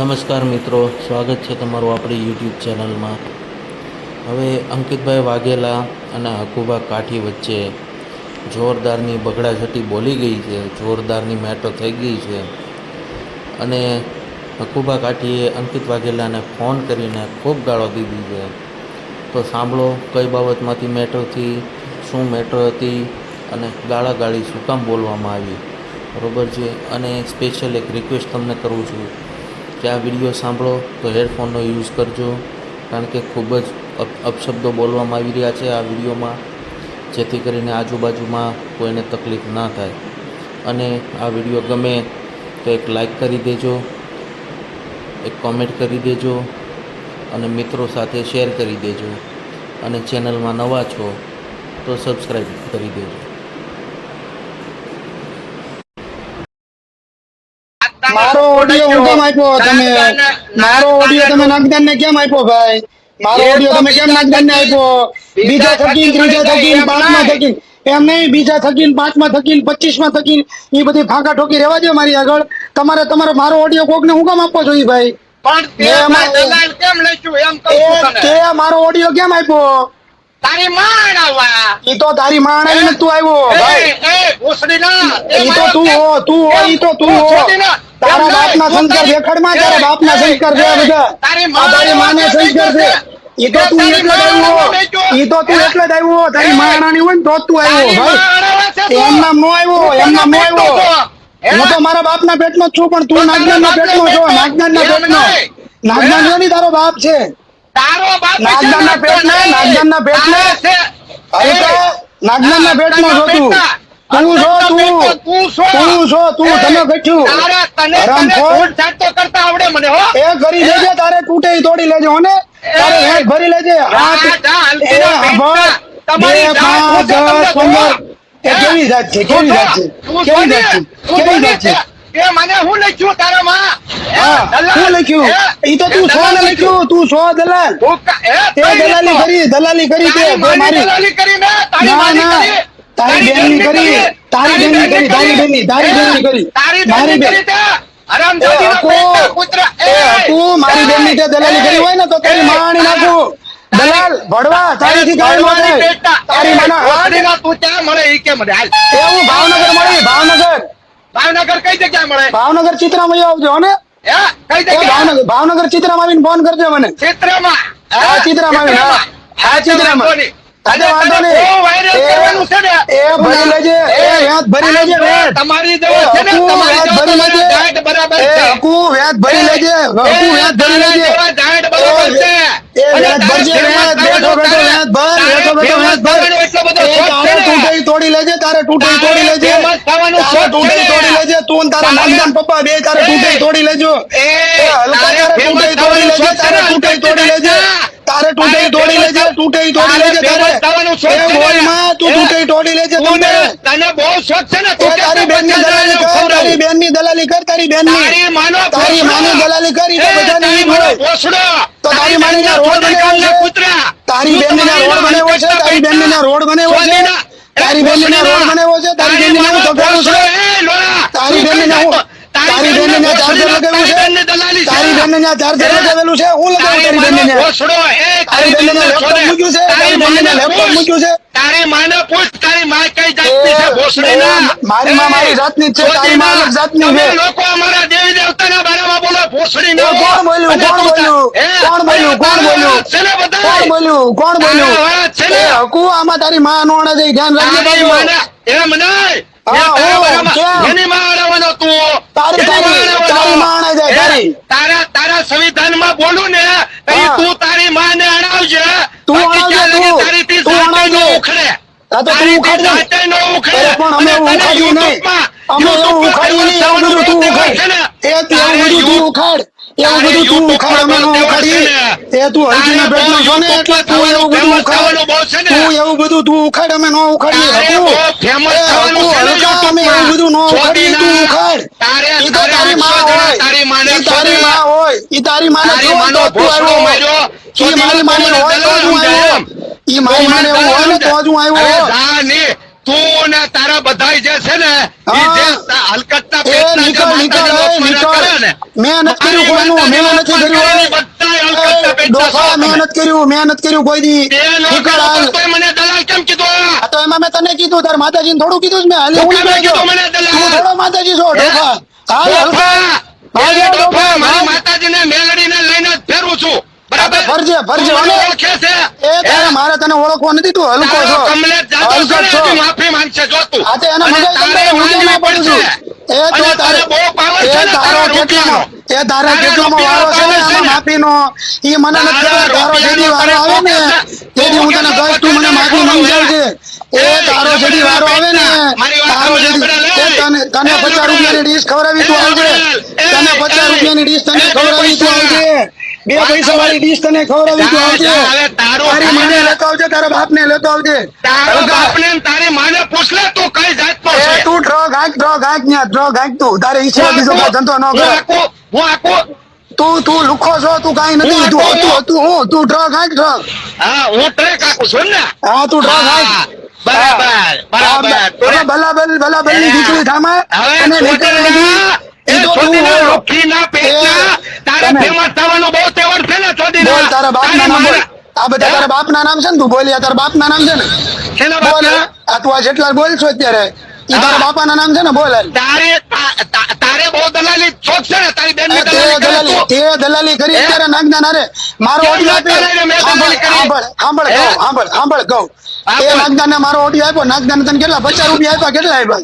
નમસ્કાર મિત્રો, સ્વાગત છે તમારું આપણી યુટ્યુબ ચેનલમાં. હવે અંકિતભાઈ વાઘેલા અને હકુબા કાઠી વચ્ચે જોરદારની બગડાઝટી બોલી ગઈ છે, જોરદારની મેટો થઈ ગઈ છે. અને હકુબા કાઠીએ અંકિત વાઘેલાને ફોન કરીને ખૂબ ગાળો દીધી છે. તો સાંભળો, કઈ બાબતમાંથી મેટો થઈ શું મેટો હતી અને ગાળાગાળી શું કામ બોલવામાં આવી? બરોબર છે? અને સ્પેશિયલ એક રિક્વેસ્ટ તમને કરું છું. કે આ વીડિયો સાંભળો તો હેડફોનનો યુઝ કરજો, કારણ કે ખૂબ જ અપ, અપશબ્દો બોલવામાં આવી રહ્યા છે આ વિડીયોમાં, જેથી કરીને આજુબાજુમાં કોઈને તકલીફ ના થાય. અને આ વીડિયો ગમે તો એક લાઈક કરી દેજો, એક કોમેન્ટ કરી દેજો, અને મિત્રો સાથે શેર કરી દેજો. અને ચેનલમાં નવા છો તો સબસ્ક્રાઈબ કરી દેજો મારો ઓડિયો હું કેમ આપ્યો તમે મારો ઓડિયો તમે નાગદાન ને કેમ આપ્યો ભાઈ? મારો ઓડિયો તમે કેમ નાગદાન ને આપ્યો? બીજા થકીન ત્રીજા થકીન પાંચમા થકીન. એમ નહીં બીજા થકીન પાંચમા થકીન પચીસમાં થકીન એ બધી ફાંકા ઠોકી રહેવા દો મારી આગળ. તમારે તમારો મારો ઓડિયો કોક ને હું કામ આપવો જોઈએ ભાઈ? પણ મારો ઓડિયો કેમ આપ્યો? તારી માણ આવવા ઈ તો તારી માણ આવીને તું આવ્યો ભાઈ. એ, ઈ તો તું હો તું હો ઈ તો તું હો. તારા બાપના સંસ્કાર તારી- દેખાડમાં તારા બાપના સંસ્કાર છે બધા? તારી માને સંસ્કાર છે. ઈ તો તું એટલે જ આવ્યો. ઈ તો તું એટલે જ આવ્યો. તારી માણાની હોય ને તો તું આવ્યો. ભાઈ એમ નામ નો આવ્યો એમ નામ નો આવ્યો. હું? તો મારા બાપના પેટનો જ છું પણ તું તો ના પેટનો છો. બાપના ના પેટનો. જો નહીં. તારો બાપ છે? તારો બાપ છે ના ને, પેટને, તો ના પેટને. છે. અરે તો. નાગદાનના પેટનો છો તું. તું છો તું તું? છો. તું છો તું? એ, તમે ગઠ્યું તને હરામખોર. તને કરતા આવડે મને હો. એ કરી લેજે તારે તૂટે તોડી લેજો ને તારે ભરી લેજે. હાથ. તમારી જાત. એ કેવી જાત છે કેવી જાત છે? કેવી જાત છે? કેવી જાત છે? મને હું લખ્યું તારા માં? હા શું લખ્યું? એ તો તું સો ને લખ્યું? તું સો દલાલ? તે દલાલી કરી દલાલી કરી તે તે મારી. દલાલી કરી ના તારી બેનની કરી તારી બેનની કરી તારી બેનની તારી બેનની કરી. તારી મારી બેન કરી તે મારી બેનની તે દલાલી કરી હોય ને તો તારી માણી નાખું. દલાલ ભડવા તારી થી ન થાય તારી માના ના તું ક્યાં મળે ઈ કે મળે હાલ. એવું ભાવનગર મળી ભાવનગર. ભાવનગર કઈ જગ્યાએ મળે? ભાવનગર ચિત્રામાં આવજો ને? હે? કઈ જગ્યાએ? ભાવનગર ભાવનગર ચિત્રામાં આવીને ફોન કરજો મને. ચિત્રમાં. હા, ચિત્રમાં. આવીને, હા. હા, ચિત્રમાં. તમારી છે ને તમારી બરાબર છે. હકુ વ્યાજ ભરી લેજે. હકુ વ્યાજ ભરી લેજે. બરાબર છે. તૂટે તોડી લેજે તારે તૂટે તોડી લેજે. તૂટે. તોડી લેજે. તું તારા નાનદાન પપ્પા બે તારે તૂટી તોડી લેજો. તૂટે તોડી લેજે તારે ને, તોડી લેજે. તારે તૂટે તોડી લેજે તૂટે તોડી લેજે તારે ફેમસ શોખ છે. બોલમાં તું. તૂટે તોડી લેજે તને તને બહુ શોખ છે ને તું તારી બેનની દલાલી કર તારી બેનની દલાલી કર તારી બેનની તારી માનો તારી માનો દલાલી કરી તો બધાને ઈ હોય. ભોસડો. તો તારી માની ના રોડ બને છે? કૂતરા. તારી બેનની ના રોડ બનાવ્યો છે તારી બેનની ના રોડ બનાવ્યો છે તારી બેનની ના રોડ બનાવ્યો છે તારી બેનની ના માનો તગારું છે. તારી બેનની ના હું- તારી બેન બેનની ચાર્જર લગાવ્યું છે? તારી બેનને ત્યાં ચાર્જર લગાવેલું છે? હું લગાવું તારી બેન ને તારી બેન ને લેપટોપ મૂક્યું છે? તારી બેન ને લેપટોપ મૂક્યું છે? તારી માને પૂછ તારી માં કઈ જાતની છે? ભોસડી ના મારી માં મારી જાતની છે, તારી માં અલગ જાતની છે. લોકો અમારા દેવી દેવતાના બારામાં બોલો ભોસડી ના કોણ બોલ્યું? કોણ બોલ્યું? કોણ બોલ્યું? કોણ બોલ્યું? છેને છે કોણ બોલ્યું? કોણ બોલ્યું? તારા વાત છે ને? એ હકુ આમાં તારી માં નો છે, ધ્યાન રાખજે તારી માં એમ નહીં. હા, એ તારા હું, બારામાં- કેમ? એની માં અડાવવાનો તું. તારી- એની માં તારી- અડાવવાનો. તારી માં અડાય જાય, એ, તારી. તારા સંવિધાનમાં બોલું ને તો તારી માને અણાવજે તું તું. તારી તી તું જાતે ઉખડે આ તો તું ઉખાડ. જાતે નો ઉખડે. પણ અમે ઉખાડ્યું નહીં. અમે ઉખાડ્યું નહીં, એવું બધું તું ઉખાડ. એ બધું તું ઉખાડ. એવું તારે બધું તું ઉખાડ? એ તું તારે છો ને, એટલે તું એવું બધું ઉખાડ. તું એવું બધું તું ઉખાડ, અમે નો ઉખાડીએ. તારે હકુ. બહુ famous એ થવાનું હકુ, છે ને હલકા, અમે એવું બધું નો ઉખાડીએ, તું ઉખાડ. ઈ તો તારી માં હોય. માને ઈ તારી માં હોય. ઈ તારી માને તારી માનો તું આવ્યો. ઈ મારી માને હોય તો જ હું આવ્યો. ઈ મારી માને એવું હોય ને તો જ હું આવ્યો. ને. તું ને તારા બધા જે છે ને જે હલકતના એ પેટના જે નીકળ નીકળ માતાજીનો એ અપમાન કરે ને, નીકળ મેં નથી કર્યું કોઈનું. મેં નથી કર્યું ડોસા કોઈ દી. મને દલાલ કેમ કીધું તો એમાં મેં તને કીધું તાર માતાજીને થોડું કીધું મેં. હાલે હું થોડો માતાજી છો ડોફા હાલ હલકા. માતાજીને મેલડીને લઈને ફેરું છું. બરાબર? ફરજે, ફરજે, તું મને અને- ઓળખે છે. એ તારે મારે તને ઓળખવો નથી તું હલકો છો. તારો કમલેશ જાદવ હલકો છો માફી માંગશે જો તું. આ તો એના મગજ તારે માંગવી ના પડું છું. પડશે. એ તો તારે બહુ power છે તારો તારા એ તારા તારા વારો છે ને આમાં power છે ને. માફીનો. ઈ મને નથી તારો જેથી વારો આવે ને તેથી હું તને તું કહીશ તું મને માફી માંગજે. એ તારો જેડી વારો આવે ને તારો એ તને તને પચાસ રૂપિયા રૂપિયાની ડીશ ખવડાવી તું આવજે. તને પચાસ રૂપિયાની ડીશ તને ખવડાવી તું આવજે. બે પૈસા વાળી ડીશ તને ખવડાવી તું આવજે. જા, હવે તારો તારી મને લેતો આવજે તારા બાપને લેતો આવજે. તારો હલકા. ને તારી માને પૂછ લે તું કઈ જાતનો એ છે. તું ટ્રક હાંક ટ્રક હાંક ન્યા ટ્રક હાંક તું. તારે ઈચ્છા હું બીજો કોઈ આખું- ધંધો ન કરે. હું આખું- તું તું લુખો છો તું કઈ નથી તું તું તું હું તું ટ્રક હાંક ટ્રક હા હું આખું છું ને. હા તું હા, હાંક બરાબર બરાબર. ભલાબલની દીકરી થામા હવે અને નીકળ તો તું આ બધા તારા બાપ ના નામ છે ને તું બોલ્યા તારા બાપ ના નામ છે ને. આ તું આ જેટલા બોલ છો અત્યારે ઈ તારા બાપા ના નામ છે ને બોલ તારે તા- તા- તારે બહુ દલાલી શોખ છે ને તારી બેન દલાલી તે. દલાલી કરી? અત્યારે નાગદાન હારે મારો ઓડિયો કરી? સાંભળ સાંભળ સાંભળ હા, એ નાગદાન મારો ઓડિયો આપ્યો. નાગદાન તને કેટલા પચાસ રૂપિયા આપ્યા કેટલા આપ્યા?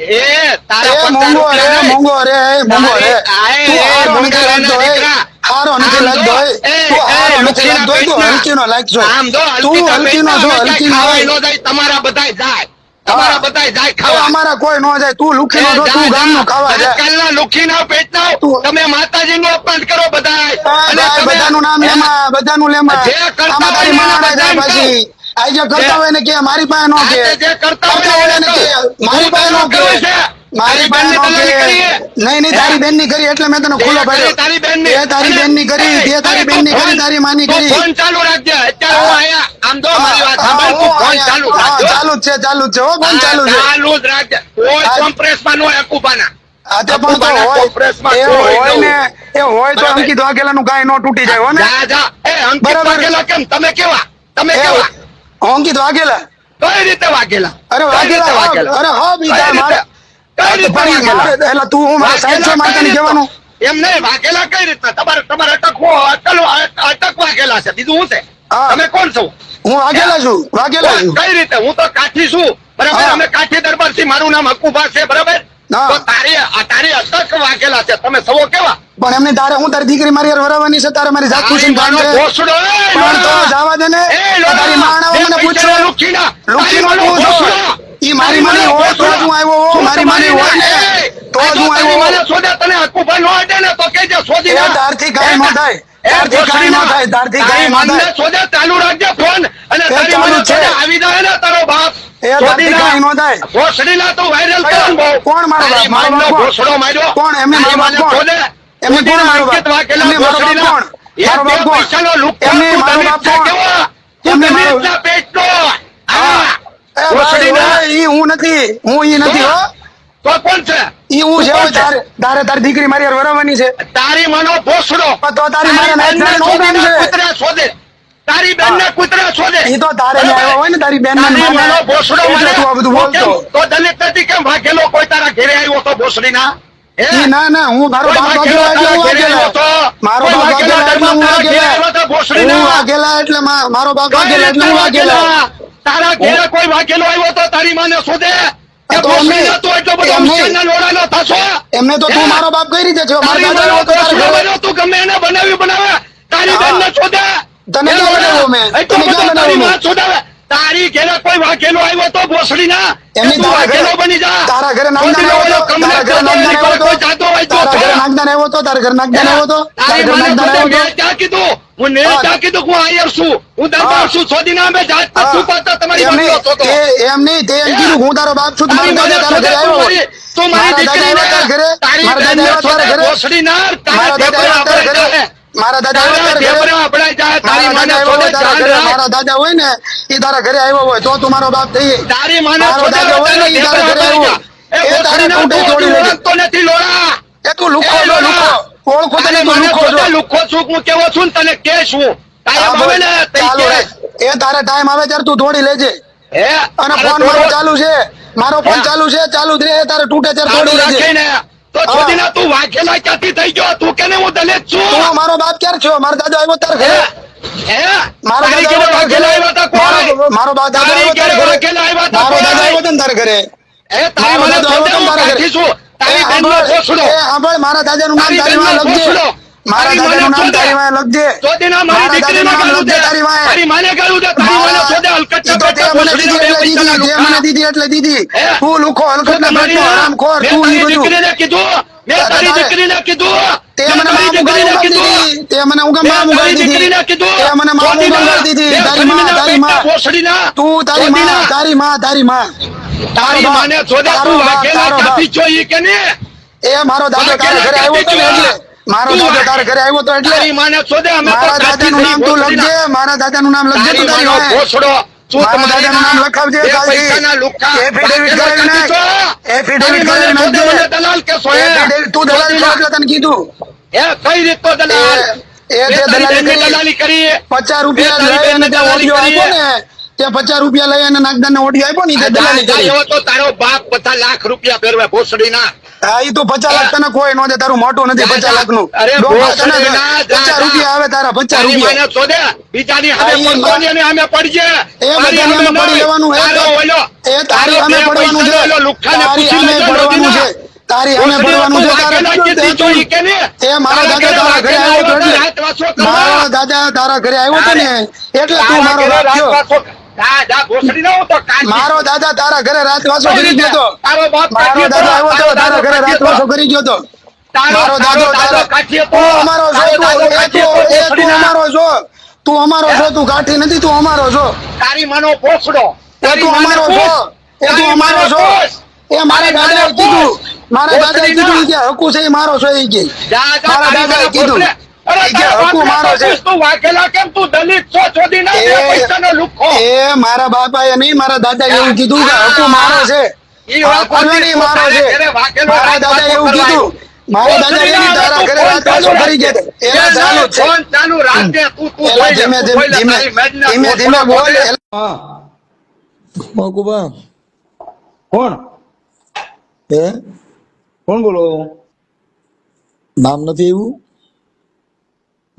એ તારા મોંઘો રે મોંઘો રે મોંઘો રે તું હારો નથી લાગતો મોંઘા હારો નથી લાગતો જો, એ એ, તું હારો નથી લાગતો એ તું પેટના. હલકીનો લાગશો આમ તું હલકીના હલકીનો છો હલકી કાંઈ ના ખાવાય ન જાય, તમારા બધાય જાય. તમારા બધાય જાય ખાવા અમારા કોઈ નો જાય તું લુખી નો તું ગામનો ખાવા જાય લુખી ના પેટના તું- તમે માતાજીનું અપમાન કરો બધાય. અને બધાનું નામ લેમાં બધાનું લેમાં જે કરતા હોય ને જાય પાછી. આ જે કરતા હોય ને કે મારી પાસે નો કે. જે કરતા હોય ને ને કે મારી પાસે નો કે. મારી નો નહીં નહીં તારી બેનની કરી એટલે મેં તને ખુલ્લો પડ્યો. તારી બેનની તારી બેનની કરી તે તારી બેનની કરી તારી માની કરી. ફોન ચાલુ રાખજે. અત્યારે હું આયા આમ તો મારી વાત સાંભળ તું ફોન ચાલુ રાખજે ચાલુ છે ચાલુ છે હો ફોન ચાલુ છે. ચાલુ જ રાખજે. કોઈ કોમ્પ્રેસમાં ન પણ તો હોય. એ હોય ને એ હોય તો. અંકિત વાઘેલાનું કાંઈ નો તૂટી જાય હો ને? બરાબર. કેમ? તમે કેવા? તમે કેવા? અંકિત વાઘેલા કઈ રીતે વાઘેલા અરે વાઘેલા વાઘેલા અરે હા બીજા મારે કઈ રીતે વાઘેલા? એટલે તું હું મારા સાહેબ છો મારે તને કહેવાનું? એમ નહીં વાઘેલા કઈ રીતના તમારે તમારે અટકવો અટકવો અટક વાઘેલા છે. બીજું શું છે. તમે કોણ છો? હું વાઘેલા છું વાઘેલા છું. કઈ રીતે? હું તો કાઠી છું. બરાબર? અમે કાઠી દરબારથી મારું નામ હકુભા છે બરાબર. તો તારી તારી અટક વાઘેલા છે. તમે સવો કેવા? પણ એમને તારે હું તારી દીકરી મારી હારે છે તારે મારી જાત પૂછીને કામ પણ તો જવા દે ને તારી લોડા. માં આવો બે મને પૂછો છો. ભોસડો. ઈ મારી માની હોય તો હું આવ્યો. મારી માની હોય ને તો જ હું આવ્યો માને સોદા તને તને ભાઈ નો અડે ને તો શોધી એ ના. તારથી ગાય ન થાય. તારથી ગાય ન. થાય. તારથી ગાય ન થાય. સોદા ચાલુ રાખજે ફોન અને તારી મને છે. આવી જાય ને તારો બાપ ન. ના ને. કોણ મારો બાપ? મારો બાપ. કોણ? એમને મારો બાપ કોણ? એમને કોણ મારો બાપ? એમને મારો બાપ કોણ? મારો બાપ કોણ? એમને મારો બાપ છે કોણ? એમને મારો- પેટનો. હા. હા. એ ભાઈ, ભોસડીના. ઓય, ઈ હું નથી હું ઈ નથી હો તો કોણ છે ઈ હું છે તું હો. કોણ છે? તારે દીકરી મારી વરાવવાની છે તારી માનો ભોસડો તો તારી મારે નું કામ શોધે, છે કૂતરા શોધે તારી બેન ને કૂતરા શોધે ઈ તો તારે હોય ને તારી બેન ના. માનો ભોસડો મને તું આ બધું બોલતો તો દલિત નથી કેમ વાઘેલો કોઈ તારા ઘેરે આવ્યો તો ભોસડીના હે? ના ના હું મારો બાપ? મારો બાપ એટલે મારો બાપ એટલે હું વાઘેલા? તારા ઘેર કોઈ વાઘેલો આવ્યો તો તારી માને શોધે? એમને તો તું મારો બાપ કઈ રીતે છો તો ગમે એને બનાવ્યું બનાવે તારી હા. બેનને શોધે તને. બનાવ્યો મેં? તને બધો તારી ઘેરે કોઈ વાઘેલો આવ્યો તો ભોસડી ના એમની તું તારા ઘરે વાઘેલો બની જા. તારા ઘરે નાગદાન આવ્યો તો તારા ઘરે નાગદાન આવ્યો કોઈ જાતો હોય તો તો તારા ઘરે નાગદાન આવ્યો તો તારા ઘરે નાગદાન આવ્યો તો તારા ઘરે નાગદાન આવ્યો મેં ક્યાં કીધું હું ને ક્યાં કીધું હું આયર છું. હું દરબાર હા. છું શોધીને અમે જાત પર હા. છુપાતા તમારી એમ નહીં, એ- એમ નહીં, તે એમ કીધું હું તારો બાપ છું તો દાદા તારા ઘરે તું આવ્યો. મારી તારા ઘરે તારી આવ્યા તારા ઘરે. ઘરે તારા ઘરે? તારા કેવો છું તને કે છું ટાઈમ આવે એ તારે ટાઈમ આવે ત્યારે તું તોડી લેજે. હે? અને ફોન મારો ચાલુ છે. મારો ફોન ચાલુ છે ચાલુ જ રહે તારે તૂટે ત્યારે તોડી લેજે. તો છોડીના મારો બાપ ક્યારે થયો મારો દાદો આવ્યો ત્યારે હે? મારો દાદો વાઘેલા આવ્યા હતા કોણ મારો બાપ દાદો આવ્યો ત્યારે વાઘેલા આવ્યા હતા મારો દાદો આવ્યો હતો તારે ઘરે. એ તારી મને તારે ઘરે. તારી બેન મારા દાદા નું નામ તારી તું તારી દીકરીને તારી માં તારી માં તારી માં માને એ મારો દાદા તારા ઘરે આવ્યો મારો દાદા તારે ઘરે આવ્યો તો એટલે મારા દાદાનું નામ તું લખજે મારા દાદાનું નામ લખજે તું તારી કીધું એ કઈ રીત તો. દલાલ એ દલાલી કરી. પચાસ રૂપિયા લઈ અને ઓડિયો તે પચાસ રૂપિયા લઈ અને નાગદાન ને ઓડી આપ્યો ને દલાલી તો તારો બાપ બધા લાખ રૂપિયા ફેરવે ભોસડી ના. હા એ તો પચાસ લાખ તને કોઈ નો તારું મોટું નથી પચાસ લાખનું પચાસ રૂપિયા આવે તારા પચાસ રૂપિયા. શોધે બીજાની હામે અમે પડજે. એ બધાને અમે પડી લેવાનું એ તારી અમે પડવાનું છે. તારી અમે પડવાનું છે. તારી અમે ભણવાનું છે એ મારા દાદા તારા ઘરે આવ્યો હતો મારા દાદા તારા ઘરે આવ્યો હતો ને. એટલે તું મારો રાખ્યો મારો દાદા તારા ઘરે રાત વાસો કરી ગયો તો. મારો દાદા આવ્યો તો તારા ઘરે રાત વાસો કરી ગયો તો. મારો દાદો તારો અમારો છો તું અમારો છો. તું અમારો છો તું કાઠી નથી તું અમારો છો. તારી માનો પોસડો એ તું અમારો છો. એ તું અમારો છો. એ મારે દાદા કીધું. મારા દાદા કીધું કે હકુ છે મારો છો એ કે. દાદા કીધું. મારા બાપા એ નહીં મારા દાદા એવું કીધું કે હકુ મારો છે. મારા દાદા એવું કીધું ધીમે ધીમે ધીમે હા. બોલો? નામ નથી એવું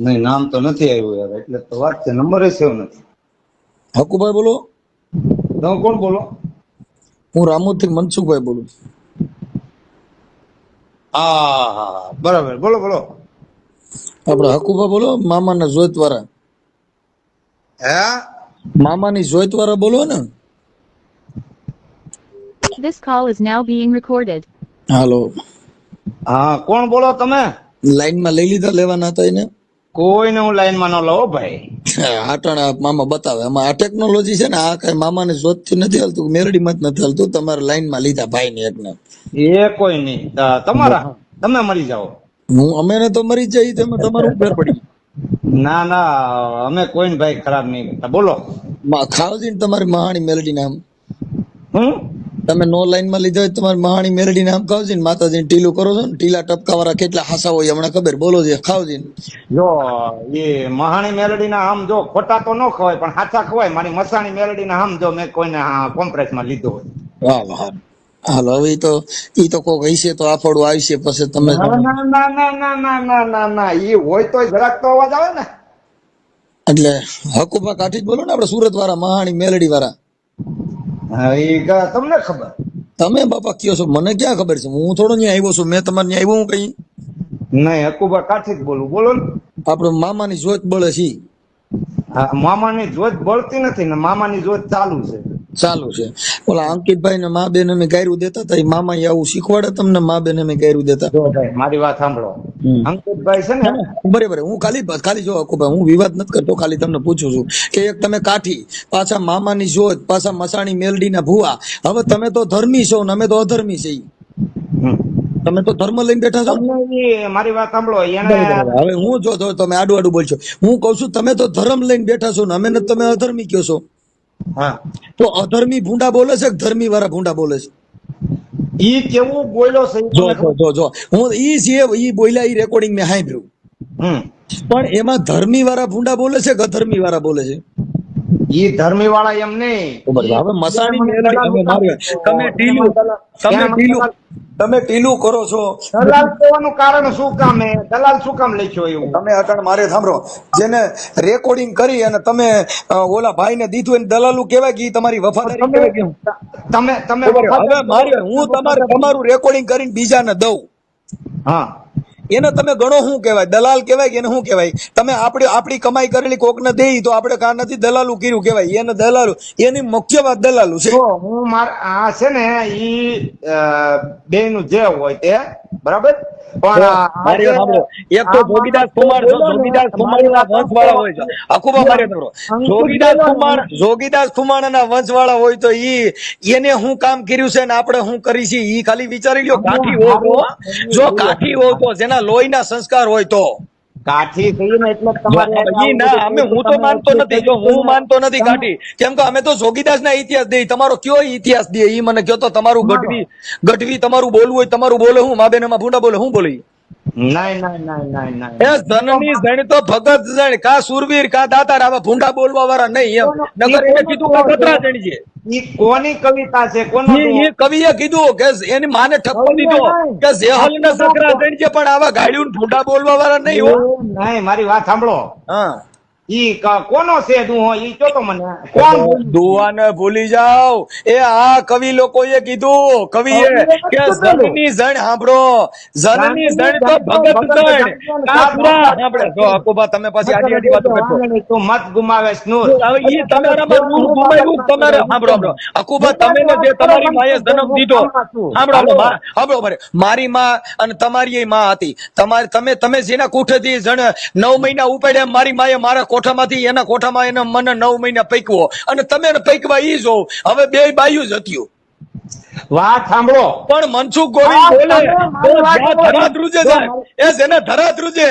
નહીં નામ તો નથી આવ્યું યાર એટલે તો વાત છે નંબર સેવ નથી. હકુભાઈ બોલો. તમે કોણ બોલો? હું રામોદ મનસુખભાઈ બોલું હા હા હા બરાબર બોલો બોલો. આપડે હકુભાઈ બોલો મામાના જોઈત વાળા હે? મામાની જોઈત વાળા બોલો ને. This call is now being recorded. હાલો. હા કોણ બોલો તમે? લાઈનમાં લઈ લીધા લેવાના હતા એને. કોઈને હું લાઈનમાં ન લઉં ભાઈ. આટણા મામા બતાવે. આમાં આ ટેકનોલોજી છે ને આ કઈ મામાની જોતથી નથી હાલતું મેરડીમાં જ નથી હાલતું. તમારે લાઈનમાં લીધા ભાઈ ને. એકને એ કોઈ નહીં. તમારા? તમે મરી જાઓ. હું અમે ને તો મરી જઈ તમે તમારું ફેર પડી. ના ના અમે કોઈને ભાઈ ખરાબ નહીં કરતા. બોલો. ખાવજી ને તમારી મહાણી મેલડી નામ. હું? તમે નો લાઈનમાં લીધો હોય તમારે મહાણી મેરડી નામ ખાવજી ને માતાજી ટીલું કરો છો ને ટીલા ટપકા વાળા કેટલા હાસા હોય હમણાં ખબર બોલો છે ખાવજી ને. જો એ મહાણી મેલડીના આમ જો ખોટા તો ન ખવાય પણ હાચા ખવાય. મારી મસાણી મેલડીના આમ જો મેં કોઈને કોમ્પ્રેસમાં લીધો હોય. વાહ વાહ. હાલો હવે તો ઈ તો કોક હશે તો આફડું આવશે પછી તમે ના ના ના ના ના ના ના ના ના. ઈ હોય તો જરાક તો અવાજ આવે ને. એટલે હકુબા કાઠી જ બોલો ને આપડે સુરત વાળા મહાણી મેલડી વાળા હા, તમને ખબર? તમે બાપા કયો છો? મને ક્યાં ખબર છે? હું થોડો ત્યાં આવ્યો છું. મેં તમારે ત્યાં આવ્યો હું કઈ? નહીં હકુબા કાઠી જ બોલું. બોલો ને. આપડે મામાની જોત બળે છે હા, મામાની જોત બળતી નથી ને મામાની જોત ચાલુ છે. ચાલુ છે. ઓલા અંકિતભાઈ ને મા બેન અમે ગાયરું દેતા હતા મામા આવું શીખવાડે તમને મા બેન અમે ગાયરું દેતા. મારી વાત સાંભળો. અંકિતભાઈ છે ને? બરાબર હું ખાલી ખાલી જો અકુભાઈ હું વિવાદ નથી કરતો ખાલી તમને પૂછું છું. કે એક તમે કાઠી પાછા મામાની જોત પાછા મસાણી મેલડી ના ભુવા. હવે તમે તો ધર્મી છો ને અમે તો અધર્મી છીએ. તમે તો ધર્મ લઈને બેઠા છો? મારી વાત સાંભળો એને હવે હું જો તમે આડું આડું બોલશો. હું કઉ છું તમે તો ધર્મ લઈને બેઠા છો ને અમે તમે અધર્મી કયો છો. હા. તો અધર્મી ભૂંડા બોલે છે ધર્મી વાળા ભૂંડા બોલે છે? ઈ કેવું બોલ્યો છે જો જો જો હું ઈ જે ઈ બોલ્યા ઈ રેકોર્ડિંગ મેં સાંભળ્યું. હમ. પણ એમાં ધર્મી વાળા ભૂંડા બોલે છે કે અધર્મી વાળા બોલે છે? ઈ ધર્મી વાળા એમ નહીં. હવે મસાણી તમે ઢીલું તમે ઢીલું તમે પીલું કરો છો. દલાલ કહેવાનું કારણ શું કામ દલાલ શું કામ લખ્યો એવું? તમે અટણ મારે સાંભળો. જેને રેકોર્ડિંગ કરી અને તમે ઓલા ભાઈને દીધું એને દલાલું કહેવાય કે તમારી વફાદારી? તમે તમે હવે મારે હું તમારે તમારું રેકોર્ડિંગ કરીને બીજાને દઉં. હા. એને તમે ગણો શું કહેવાય? દલાલ કહેવાય કે એને શું કહેવાય? તમે આપણે આપણી કમાઈ કરેલી કોકને દેઈ તો આપણે કા નથી દલાલું કર્યું કહેવાય? એને દલાલું એની મુખ્ય વાત દલાલું છે. હું મારા આ છે ને ઈ બે નું જે હોય તે બરાબર? પણ. એક તો જોગીદાસ કુમાર જોગીદાસ કુમાર ના વંશ વાળા હોય છે. આખું મારે સાંભળો. જોગીદાસ કુમાર ના વંશ વાળા હોય તો ઈ એને હું કામ કર્યું છે ને આપણે હું કરી છે ઈ ખાલી વિચારી લ્યો કાઠી હોય તો જો કાઠી હોય. તો જેના લોહીના સંસ્કાર હોય તો. કાઠી થઈ ને એટલે જો ના અમે હું તો માનતો નથી જો હું માનતો નથી કેમ કે અમે તો જોગીદાસ ના ઇતિહાસ દે તમારો કયો ઇતિહાસ દે એ મને કયો તો તમારું ગઢવી ગઢવી તમારું બોલવું હોય તમારું બોલે હું મા બેનમાં ભૂંડા બોલે હું બોલી નહીં નહીં નહીં નહીં નહીં એ ધનની જણ તો ભગત જણ કા સુરવીર કા દાતાર આવા ભૂંડા બોલવા વાળા નહીં એમ. નગર એને કીધું કતરા જણ છે? ઈ કોની કવિતા છે? કોનો ઈ- ઈ કવિએ કીધું કે એની માને ઠપકો દીધો કે જેહલ ને સકરા જણ છે પણ આવા ગાડીઓ ભૂંડા બોલવા વાળા નહીં હો. નહીં મારી વાત સાંભળો. હા. ઈ ક- કોનો છે દુહો ઈ કયો તો મને. કોણ દુવાને ભૂલી જાઓ. એ આ કવિ લોકોએ કીધું. કવિએ કે જનની જણ સાંભળો. જનની જણ તો ભગત જણ. કાપરા. સાંભળે. જો અકુબા તમે પાછી આડી આડી વાતો કરશો. તું મત ગુમાવે નૂર હવે ઈ તમારામાં રૂહ ગુમાવ્યું તમારે સાંભળો સાંભળો અકુબા તમે જે તમારી માએ જન્મ દીધો. સાંભળો સાંભળો મા- મારે મારી માં અને તમારી માં હતી. તમારે તમે તમે જેના કુઠેથી જણ નવ મહિના ઉપાડ્યા મારી માએ મારા કોઠામાંથી એના કોઠામાં એને મને નવ મહિના પૈકવો. અને તમે એને પૈકવા ઈ જો. હવે બે બાયું જ હત્યું વાત સાંભળો. પણ મનસુખ ગોવિંદ બોલે તમે તો મારી વાત જ્યાં કરો. ધરા ધ્રુજે એ જેને ધરા ધ્રુજે.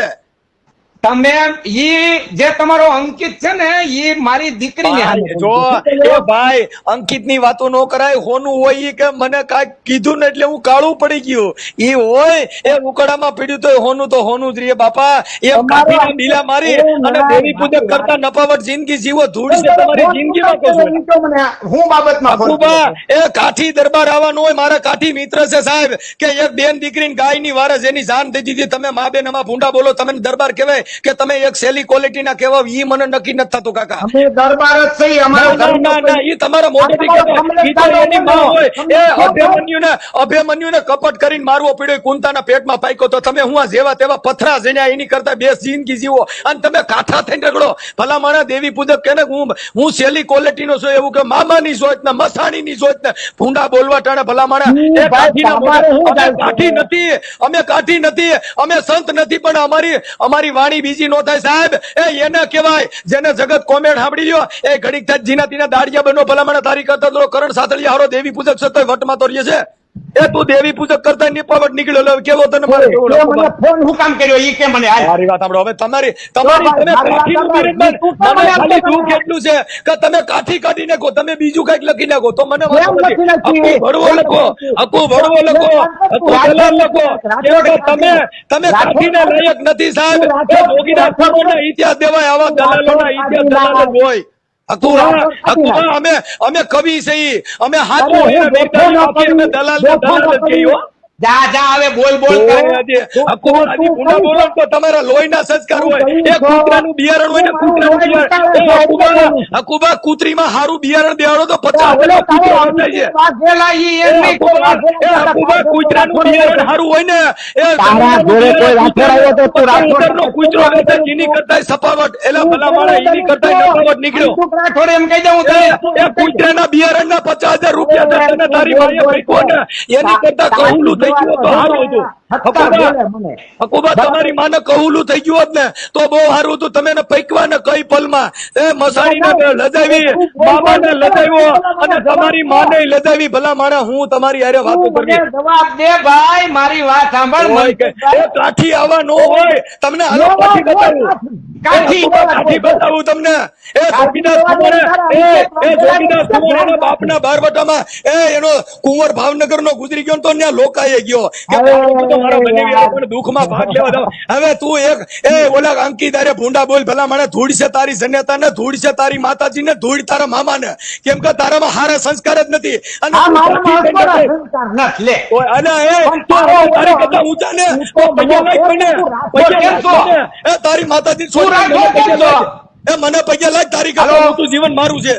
તમે ઈ જે તમારો અંકિત છે ને ઈ મારી દીકરી જો એ ભાઈ અંકિતની વાતો ન કરાય હોનું હોય ઈ કે મને કાંઈક કીધું ને એટલે હું કાળું પડી ગયું. ઈ હોય એ ઉકડામાં પીડ્યું તો હોનું તો હોનું જ રે બાપા. એ ડીલા મારી અને દેવી પૂજક કરતા નપાવટ જિંદગી જીવો ધૂળ છે તમારી જિંદગીમાં કહું છું હું બાબતમાં ફોન એ કાઠી દરબાર આવવાનું હોય મારા કાઠી મિત્ર છે સાહેબ કે એક બેન દીકરીને ગાયની વારસ એની જાન દીધી તમે મા બેન અમા ભૂંડા બોલો તમે દરબાર કહેવાય. કે તમે એક સેલી ક્વોલિટી ના કહેવા ઈ મને નક્કી નથી થતું કાકા. દરબાર જ સહી અમારો ના, ના, ના, ના, ઈ તમારા મોઢેથી ઈ તો એની માં હોય. એ અભિમન્યુને અભિમન્યુને કપટ કરીને મારવો પડ્યો કુંતાના પેટમાં પાક્યો તો તમે હું આ જેવા તેવા પથરા જણ્યા એની કરતા બે જિંદગી જીવો અને તમે કાઠા થઈને રગડો. ભલા માણસ દેવી પૂજક કે ને હું હું સેલી ક્વોલિટીનો છું એવું કે મામાની સોચ ને મસાણીની સોચ ને. ભૂંડા બોલવા ટાણે ભલા એ કાઠી નથી અમે કાઠી નથી અમે સંત નથી પણ અમારી અમારી વાણી બીજી નો થાય સાહેબ. એ એને કહેવાય, જેને જગત કોમેડ સાંભળી લ્યો, એ ઘડીક થાય જીના તીના દાડિયા બનો, ભલામણ તારી કરતા કરણ સાથળિયા હારો દેવી પૂજક સતોય વટમાં તો રહીએ છે. એ તું દેવી પૂજક કરતા નિપાવટ નીકળ્યો કેવો તને મારે મને ફોન હું કામ કર્યો? ઈ કે મને આ મારી વાત સાંભળો હવે તમારી તમારી તમે કાઠીનું. તું મને મને ખાલી દુઃખ એટલું છે? કે તમે કાઠી કાઢી નાખો તમે બીજું કંઈક લખી નાખો તો મને વાંધો એમ લખી આખું ભરવો લખો આખું દલાલ લખો. કે તમે તમે કાઠીના લાયક નથી સાહેબ. એ જોગીદાસ ઠાકોરના ઇતિહાસ દેવાય આવા દલાલોના ઇતિહાસ દલાલ હોય. અમે અમે કવિ છે અમે હાથો દલાલ દલાલ જ કહીએ. જા જા હવે બોલ બોલ કરે આજે હકુબા, આજે બોલો તો તમારા લોહીના સંસ્કાર હોય. એ કૂતરાનું બિયારણ હોય ને કૂતરાનું બિયારણ. હકુબા કૂતરીમાં હારું બિયારણ બેહાડો તો પચાસ ટકા કૂતરો હટાય છે હકુબા, કૂતરાનું બિયારણ હારું હોય ને એ તારા જોડે કોઈ રાઠોડ આવ્યો તો તું રાઠોડ ઉંદરનો કૂતરો વેચે, જીની કરતાંય સપાવટ એલા ભલા મારા ઈની કરતાંય નફાવટ નીકળ્યો. રાઠોડ એમ કહી દઉં તને. એ કૂતરાના બિયારણના પચાસ હજાર રૂપિયા તારી માએ કોને એની કરતા થઈ ગયું તો સારું હતું. હકુબા, હકુબા તમારી માને કહુલું થઈ ગયું હોત ને તો બહુ સારું હતું. તમે પૈકવા ને કઈ પલમાં એ મસાણીને લજાવી મામાને લજાવ્યો અને તમારી માને લજાવી ભલા માણા હું તમારી હારે વાતો કરી જવાબ દે ભાઈ મારી વાત સાંભળ એ કાઠી આવા નો હોય. તમને હાલો કાઠી બતાવું. કાઠી કાઠી બતાવું તમને. એ જોગીદાસ કુંવરે એ એ જોગીદાસ કુંવરના બાપના બારવટામાં એ એનો કુંવર ભાવનગર નો ગુજરી ગયો તો ત્યાં લોકાએ ગયો. કે તો મારા બનેવી દુઃખમાં ભાગ લેવા દો હવે તું એક એ ઓલા અંકીદારે ભૂંડા બોલ ભલા મને ધૂળ છે તારી જન્યતા ને ધૂળ છે તારી માતાજી ને ધૂળ તારા મામા ને કેમ કે તારામાં હારા સંસ્કાર જ નથી. અને તારી કરતા ઊંચા ને. એ તારી માતાજી. એ મને પગે લાગ તારી કરતા ઊંચું જીવન મારું છે.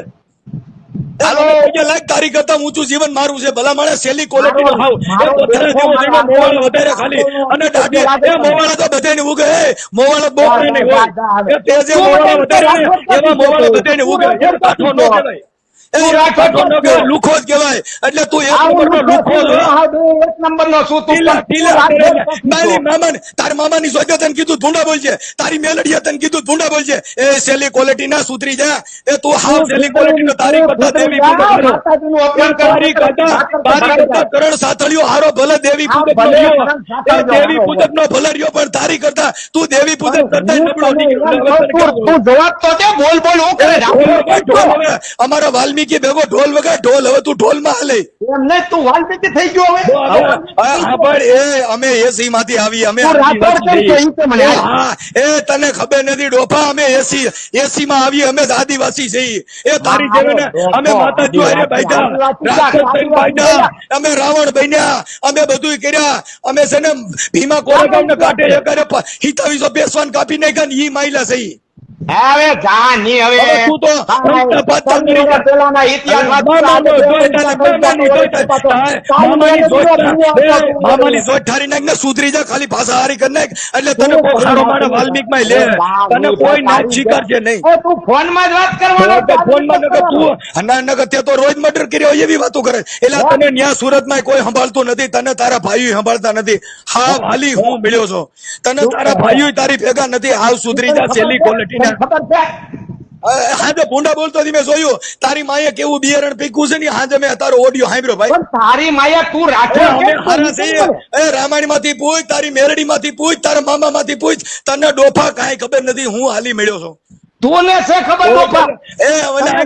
તારી કરતા ઊંચું જીવન મારું છે. ભલા મારે સેલી ક્વોલિટી નો ભાવ વધારે ખાલી. અને એ મોવાળા તો બધાને ઉગે મોવાળા નહીં હોય. તે જે મોવાળા વધારે ને એવા મોવાળા ઉગે. પાછો ન કહેવાય તું લુખો જ કહેવાય. એટલે એક લુખો એક મારી તાર મામાની સોજે તને કીધું ભૂંડા બોલજે. તારી મેલડીએ તને કીધું ભૂંડા બોલજે. એ સેલી ક્વોલિટી ના સુધરી જા. એ તું હાવ સેલી ક્વોલિટી નો તારી કરતા દેવી તારી કરતા તારી કરતા કરણ સાથળિયો હારો ભલે દેવી પૂજક નો ભલે રહ્યો. કરણ એ સાથળિયો દેવી પૂજક નો ભલે રહ્યો પણ તારી કરતા. તું દેવી પૂજક કરતા નબળો? તું- જવાબ તો દે બોલ બોલ હું કરે. અમારા વાલ્મીકી ભેગો ઢોલ વગર ઢોલ હવે તું ઢોલમાં હાલે એમને તું વાલ્મીકી થઈ ગયો હવે. પણ એ અમે એસી માંથી આવી અમે એ. તને ખબર નથી ડોફા અમે એસી એસી માં આવી અમે આદિવાસી છીએ. એ તારી હા, ને અમે માતા આદિવાસી. બાંધ્યા અમે રાવણ બન્યા. અમે બધું કર્યા. અમે છે ને ભીમા કરે હિતાવીસો બેસવાન કાપી નાખ્યા ને ઈ માયલા છે ઈ. હવે જા ની હવે તું તો પેલાના સુધરી જા ખાલી ભાષા હારી કરી નાખ. એટલે તને લે. તને કોઈ સ્વીકારશે નહીં. જ વાત કરવાનો નકર તું ના નકર તે તો રોજ મર્ડર કર્યો એવી વાતો કરે. એટલે તને ન્યા સુરતમાં કોઈ સંભાળતું નથી તને તારા ભાઈઓ સંભાળતા નથી. હા હાલી હું મળ્યો છો. તને તારા ભાઈઓ તારી ભેગા નથી હાલ સુધરી જા છેલ્લી ક્વોલિટી ખબર છે? હાજે ભૂંડા બોલતો હતી મેં જોયું. તારી માએ કેવું બિયારણ પીકું છે ને હાજે મેં તારો ઓડિયો સાંભળ્યો ભાઈ. તારી માયા તું છીએ. એ રામાયણમાંથી પૂછ તારી મેરડી માંથી પૂછ તારા મામા માંથી પૂછ તને ડોફા કાંઈ ખબર નથી હું હાલી મળ્યો છું. તું ને છે ખબર એ